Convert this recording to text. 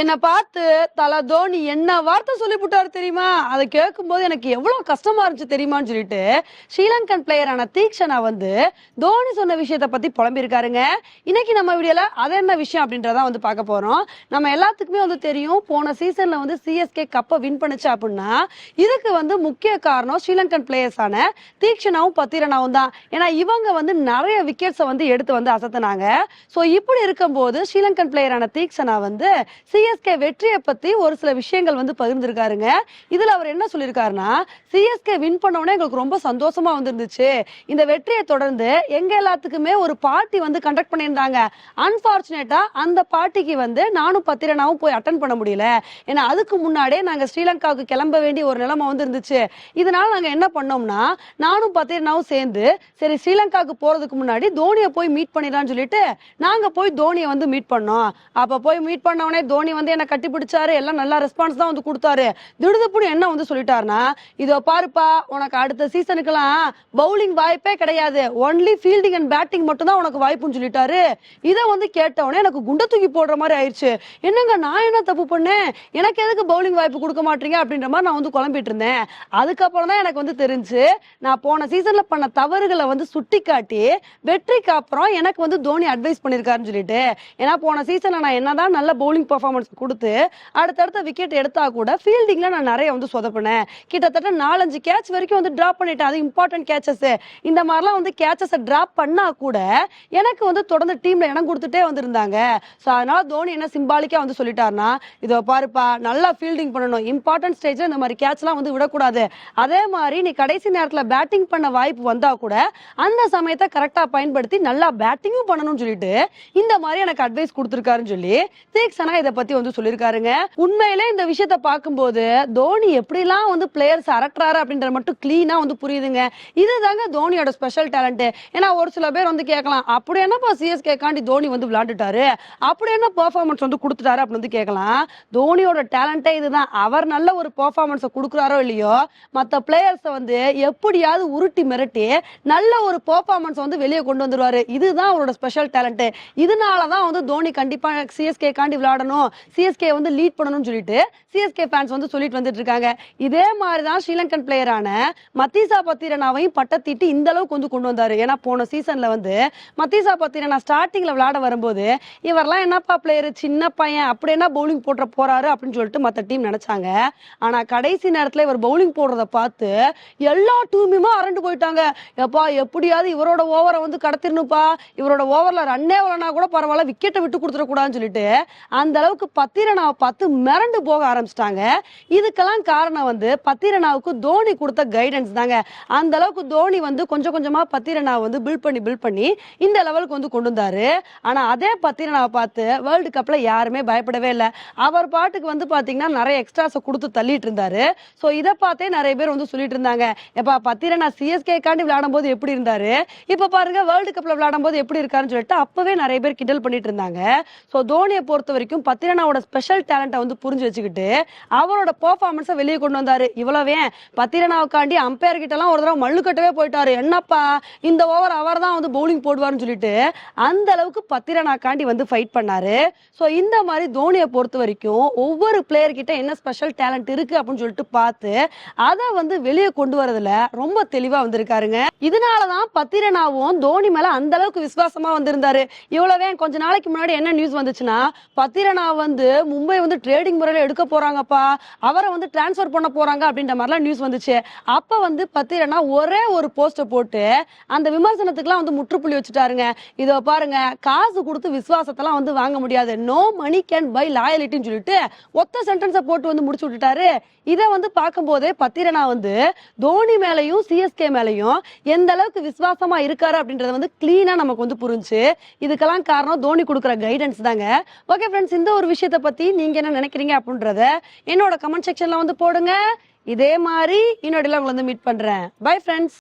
என்னை பார்த்து தல தோனி என்ன வார்த்தை சொல்லிவிட்டாரு தெரியுமா? அதை கேட்கும்போது எனக்கு எவ்வளவு கஷ்டமா இருந்துச்சு தெரியுமான்னு சொல்லிட்டு ஸ்ரீலங்கன் பிளேயரான தீக்ஷனா வந்து தோனி சொன்ன விஷயத்த பத்தி புலம்பியிருக்காருங்க. இன்னைக்கு நம்ம வீடியோல அது என்ன விஷயம் அப்படின்றத வந்து பார்க்க போறோம். நம்ம எல்லாத்துக்குமே வந்து தெரியும் போன சீசன்ல வந்து சிஎஸ்கே கப்பை வின் பண்ணுச்சு அப்படின்னா இதுக்கு வந்து முக்கிய காரணம் ஸ்ரீலங்கன் பிளேயர்ஸான தீக்ஷனாவும் பத்திரனாவும் தான். ஏன்னா இவங்க வந்து நிறைய விக்கெட்ஸை வந்து எடுத்து வந்து அசத்துனாங்க. ஸோ இப்படி இருக்கும்போது ஸ்ரீலங்கன் பிளேயரான தீக்ஷனா வந்து சிஎஸ்கே வெற்றியை பத்தி ஒரு சில விஷயங்கள் வந்து பகிர்ந்திருக்காருங்க. இதுல அவர் என்ன சொல்லியிருக்காருன்னா சிஎஸ்கே வின் பண்ண உடனே எங்களுக்கு ரொம்ப சந்தோஷமா வந்துருந்துச்சு. இந்த வெற்றியை தொடர்ந்து எங்க எல்லாத்துக்குமே ஒரு பார்ட்டி வந்து கண்டக்ட் பண்ணியிருந்தாங்க. அன்பார்ச்சுனேட்டா அந்த பார்ட்டிக்கு வந்து நானும் பத்திரனாவும் போய் அட்டன் பண்ண முடியல. ஏன்னா அதுக்கு முன்னாடியே நாங்க ஸ்ரீலங்காவுக்கு கிளம்ப வேண்டிய ஒரு நிலைமை வந்து இருந்துச்சு இதனால நாங்க என்ன பண்ணோம்னா நானும் பத்திரனாவும் சேர்ந்து சரி ஸ்ரீலங்காவுக்கு போறதுக்கு முன்னாடி தோனியை போய் மீட் பண்ணிடலாம்னு சொல்லிட்டு நாங்க போய் தோனியை வந்து மீட் பண்ணோம். அப்ப போய் மீட் பண்ண உடனே தோனி வந்து என்ன கட்டிப்பிடிச்சாரு. எல்லாம் நல்லா ரெஸ்பான்ஸ் தான் வந்து கொடுத்தாரு. திடுதுப்புன்னு என்ன வந்து சொல்லிட்டாருன்னா இதோ பாருப்பா உனக்கு அடுத்த சீசனுக்கெல்லாம் பவுலிங் வாய்ப்பே கிடையாது. ஒன்லி ஃபீல்டிங் அண்ட் பேட்டிங் மட்டும் தான் உனக்கு வாய்ப்புன்னு சொல்லிட்டாரு. இதை வந்து கேட்டவொடனே எனக்கு குண்டை தூக்கி போடுற மாதிரி ஆயிடுச்சு என்னங்க நான் என்ன தப்பு பண்ணேன்? எனக்கு எதுக்கு பவுலிங் வாய்ப்பு கொடுக்க மாட்டீங்க? அப்படின்ற மாதிரி நான் வந்து குழம்பிட்டு இருந்தேன். அதுக்கப்புறம் தான் எனக்கு வந்து தெரிஞ்சு நான் போன சீசன்ல பண்ண தவறுகளை வந்து சுட்டி காட்டி வெற்றிக்கு அப்புறம் எனக்கு வந்து தோனி அட்வைஸ் பண்ணியிருக்காருன்னு சொல்லிட்டு ஏன்னா போன சீசன்ல நான் என்னதான் நல்ல பவுலிங் பர்ஃபார்மன்ஸ் கொடுத்து அடுத்தடுத்த விக்கெட் எடுத்தா கூட ஃபீல்டிங்ல நான் நிறைய வந்து சொதப்பினேன். கிட்டத்தட்ட நாலஞ்சு கேட்ச் வரைக்கும் வந்து டிராப் பண்ணிட்டேன். அது இம்பார்ட்டன்ட் கேச்சஸ் இந்த மாதிரிலாம் வந்து கேச்சஸை டிராப் பண்ணா கூட எனக்கு வந்து தொடர்ந்து டீம்ல இடம் கொடுத்துட்டே வந்திருந்தாங்க. ஸோ அதனால தோனி என்ன சிம்பாலிக்கா வந்து சொல்லிட்டாருன்னா இதோ பாருப்பா நல்லா ஃபீல்டிங் பண்ணணும். இம்பார்ட்டன்ட் ஸ்டேஜ்ல இந்த மாதிரி கேட்ச்லாம் வந்து விடக்கூடாது. அதே மாதிரி நீ கடைசி நேரத்தில் பேட்டிங் பண்ண வாய்ப்பு வந்தா கூட அந்த சமயத்தை கரெக்டாக பயன்படுத்தி நல்லா பேட்டிங்கும் பண்ணணும்னு சொல்லிட்டு இந்த மாதிரி எனக்கு அட்வைஸ் கொடுத்துருக்காருன்னு சொல்லி தீக்ஷனா இதை பத்தி வந்து சொல்லியிருக்காருங்க. உண்மையிலே இந்த விஷயத்த பார்க்கும்போது தோனி எப்படிலாம் வந்து பிளேயர்ஸ் அரட்டுறாரு அப்படின்ற மட்டும் கிளீனா வந்து புரியுதுங்க. இதுதாங்க தோனியோட ஸ்பெஷல் டேலண்ட் ஏன்னா ஒரு சில பேர் வந்து கேட்கலாம் அப்படி என்னப்பா சிஎஸ்கே காண்டி தோனி வந்து விளையாண்டுட்டாரு? அப்படி என்ன பெர்ஃபார்மன்ஸ் வந்து கொடுத்துட்டாரு? அப்படின்னு வந்து கேட்கலாம். தோனியோட டேலண்டே இதுதான். அவர் நல்ல ஒரு பெர்ஃபார்மன்ஸை கொடுக்குறாரோ இல்லையோ மற்ற பிளேயர்ஸை வந்து எப்படியாவது உருட்டி மிரட்டி நல்ல ஒரு பெர்ஃபார்மன்ஸ் வந்து வெளியே கொண்டு வந்துருவாரு. இதுதான் அவரோட ஸ்பெஷல் டேலண்ட் இதனால தான் வந்து தோனி கண்டிப்பாக சிஎஸ்கே காண்டி விளையாடணும். சிஎஸ்கே வந்து லீட் பண்ணணும்னு சொல்லிட்டு சிஎஸ்கே ஃபேன்ஸ் வந்து சொல்லிட்டு வந்துட்டு இருக்காங்க இதே மாதிரி தான் ஸ்ரீலங்கன் பிளேயரான மத்தீசா பத்திரனாவையும் பட்டத்திட்டு இந்த அளவுக்கு வந்து கொண்டு வந்தாரு. ஏன்னா போன சீசன்ல வந்து மத்தீசா பத்திரனா ஸ்டார்டிங்ல விளையாட வரும்போது இவரெல்லாம் என்னப்பா பிளேயர் சின்ன பையன் அப்படி என்ன பவுலிங் போட்டுற போறாரு அப்படின்னு சொல்லிட்டு மத்த டீம் நினைச்சாங்க. ஆனா கடைசி நேரத்துல இவர் பவுலிங் போடுறத பார்த்து எல்லா டீமுமே அரண்டு போயிட்டாங்க. எப்பா எப்படியாவது இவரோட ஓவரை வந்து கடத்திடணும்ப்பா. இவரோட ஓவர்ல ரன்னே வரலனா கூட பரவாயில்ல விக்கெட்டை விட்டு கொடுத்துடக்கூடாதுன்னு சொல்லிட்டு அந்த அளவுக்கு பத்திரனாவை பார்த்து மிரண்டு போக ஆரம்பிச்சிட்டாங்க. இதுக்கெல்லாம் காரணம் வந்து பத்திரனாவுக்கு தோனி கொடுத்த கைடன்ஸ் தாங்க. அந்த அளவுக்கு தோனி வந்து கொஞ்சம் கொஞ்சமா பத்திரனாவை வந்து பில்ட் பண்ணி பில்ட் பண்ணி இந்த லெவலுக்கு வந்து கொண்டு வந்தாரு. ஆனா அதே பத்திரனாவை பார்த்து வேர்ல்டு கப்ல யாருமே பயப்படவே இல்லை. அவர் பாட்டுக்கு வந்து பாத்தீங்கன்னா நிறைய எக்ஸ்ட்ராஸை கொடுத்து தள்ளிட்டு இருந்தாரு. ஸோ இதை பார்த்தே நிறைய பேர் வந்து சொல்லிட்டு இருந்தாங்க. எப்பா பத்திரனா சிஎஸ்கே காண்டி விளையாடும் போது எப்படி இருந்தாரு? இப்ப பாருங்க வேர்ல்டு கப்ல விளையாடும் போது எப்படி இருக்காருன்னு சொல்லிட்டு அப்பவே நிறைய பேர் கிண்டல் பண்ணிட்டு இருந்தாங்க. ஸோ தோனியை பொறுத்த வரைக்கும் பத்திரனாவோட ஸ்பெஷல் டேலண்ட்டை வந்து புரிஞ்சு வச்சுக்கிட்டு அவரோட பெர்ஃபார்மன்ஸை வெளியே கொண்டு வந்தாரு. இவ்வளவே பத்திரனாவுக்காண்டி அம்பையர் கிட்டலாம் எல்லாம் ஒரு தடவை மல்லுக்கட்டவே போயிட்டாரு. என்னப்பா? இந்த ஓவர் அவர் தான் வந்து பவுலிங் போடுவார்னு சொல்லிட்டு அந்த அளவுக்கு பத்திரனாக்காண்டி வந்து ஃபைட் பண்ணாரு. சோ இந்த மாதிரி தோனியை பொறுத்த வரைக்கும் ஒவ்வொரு பிளேயர் கிட்ட என்ன ஸ்பெஷல் டேலண்ட் இருக்கு அப்படின்னு சொல்லிட்டு பார்த்து அதை வந்து வெளியே கொண்டு வரதுல ரொம்ப தெளிவா வந்திருக்காருங்க. இதனாலதான் பத்திரனாவும் தோனி மேல அந்த அளவுக்கு விசுவாசமா வந்திருந்தாரு. இவ்வளவே கொஞ்ச நாளைக்கு முன்னாடி என்ன நியூஸ் வந்துச்சுன்னா பத்திரனாவை வந்து மும்பை வந்து ட்ரேடிங் முறையில எடுக்க போறாங்கப்பா. அவரை வந்து டிரான்ஸ்ஃபர் பண்ண போறாங்க அப்படின்ற மாதிரிலாம் நியூஸ் வந்துச்சு. அப்ப வந்து பத்திரனா ஒரே ஒரு போஸ்ட போட்டு அந்த விமர்சனத்துக்குலாம் வந்து முற்றுப்புள்ளி வச்சுட்டாருங்க. இதை பாருங்க காசு கொடுத்து விசுவாசத்தெல்லாம் வந்து வாங்க முடியாது. நோ மணி கேன் பை லாயலிட்டின்னு சொல்லிட்டு ஒத்த சென்டென்ஸை போட்டு வந்து முடிச்சு விட்டுட்டாரு. இதை வந்து பார்க்கும்போதே பத்திரனா வந்து தோனி மேலையும் சிஎஸ்கே மேலையும் எந்த அளவுக்கு விசுவாசமா இருக்காரு அப்படின்றத வந்து கிளீனா நமக்கு வந்து புரிஞ்சு இதுக்கெல்லாம் காரணம் தோனி கொடுக்குற கைடன்ஸ் தாங்க. ஓகே ஃப்ரெண்ட்ஸ் இந்த ஒரு விஷயத்தை பத்தி நீங்க என்ன நினைக்கிறீங்க அப்படின்றத என்னோட கமெண்ட் செக்ஷன்ல வந்து போடுங்க. இதே மாதிரி இன்னொரு உங்களை வந்து மீட் பண்றேன். Bye friends